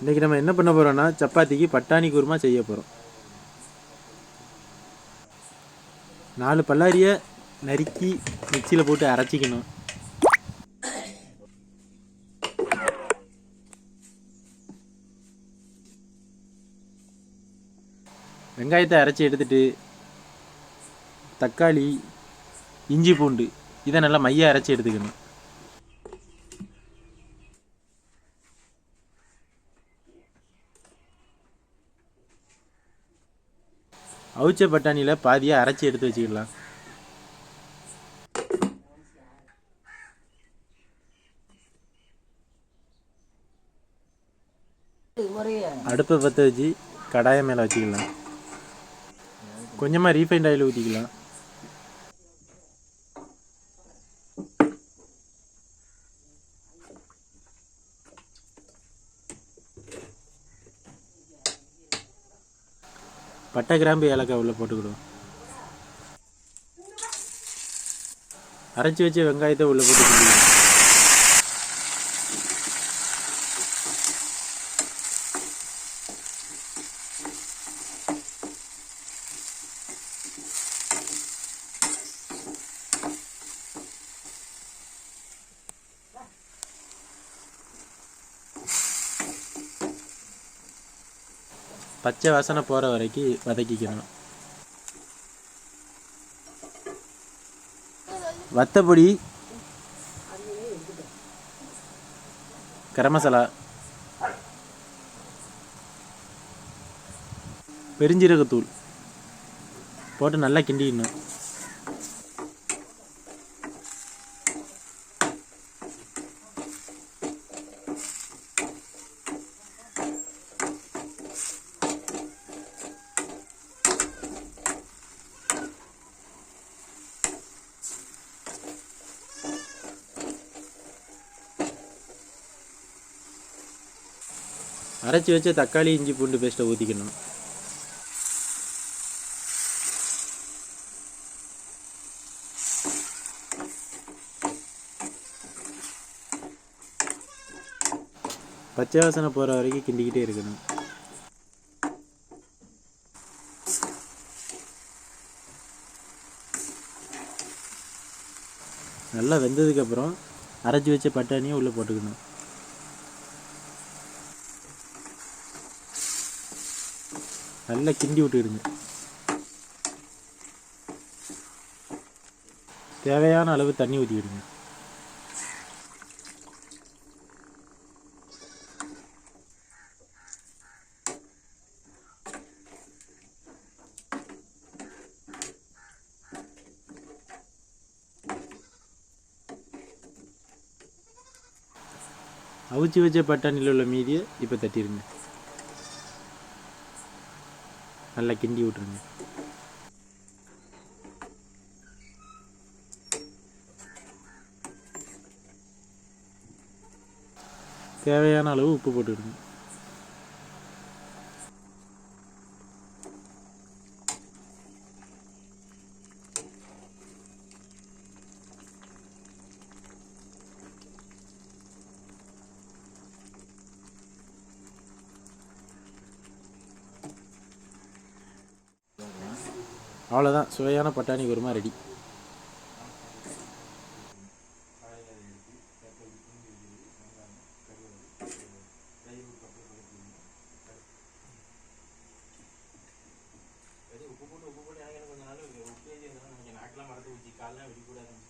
இன்றைக்கி நம்ம என்ன பண்ண போகிறோம்னா சப்பாத்திக்கு பட்டாணி குருமா செய்ய போகிறோம் நாலு பல்லாரியை நறுக்கி மிக்சியில் போட்டு அரைச்சிக்கணும். வெங்காயத்தை அரைச்சி எடுத்துட்டு தக்காளி இஞ்சி பூண்டு இதை நல்லா மைய அரைச்சி எடுத்துக்கணும். அவிச்ச பட்டாணியில் பாதியாக அரைச்சி எடுத்து வச்சுக்கலாம். அடுப்பை பற்ற வச்சு கடாயம் மேலே வச்சுக்கலாம். கொஞ்சமாக ரீஃபைண்ட் ஆயில் ஊற்றிக்கலாம் பட்டை கிராம்பு ஏலக்காய் உள்ள போட்டுக்கிடுவோம். அரைச்சி வச்ச வெங்காயத்தை உள்ள போட்டு பச்சை வாசனை போகிற வரைக்கும் வதக்கிக்கணும். வத்தப்பொடி கரம் மசாலா பெருஞ்சீரகத்தூள் போட்டு நல்லா கிண்டிக்கணும் அரைச்சி வச்ச தக்காளி இஞ்சி பூண்டு பேஸ்ட்டை ஊற்றிக்கணும் பச்சை வாசனை போகிற வரைக்கும் கிண்டிக்கிட்டே இருக்கணும். நல்லா வெந்ததுக்கப்புறம் அரைச்சி வச்ச பட்டாணியை உள்ளே போட்டுக்கணும். நல்லா கிண்டி விட்டுடுங்க தேவையான அளவு தண்ணி ஊற்றி விடுங்க அவிச்சு வச்ச பட்டாணியில் உள்ள மீதியை இப்போ தட்டிடுங்க. நல்லா கிண்டி விட்ருங்க தேவையான அளவு உப்பு போட்டுவிடுங்க அவ்வளோதான் சுவையான பட்டாணி குருமா ரெடி உப்பு போட்டு உப்பு போட்டு எனக்கு கொஞ்ச நாள் உப்பு ஏறி இருந்தாலும் நாக்கெல்லாம் மறந்து ஊற்றி காலெலாம் வெடிக்கூடாது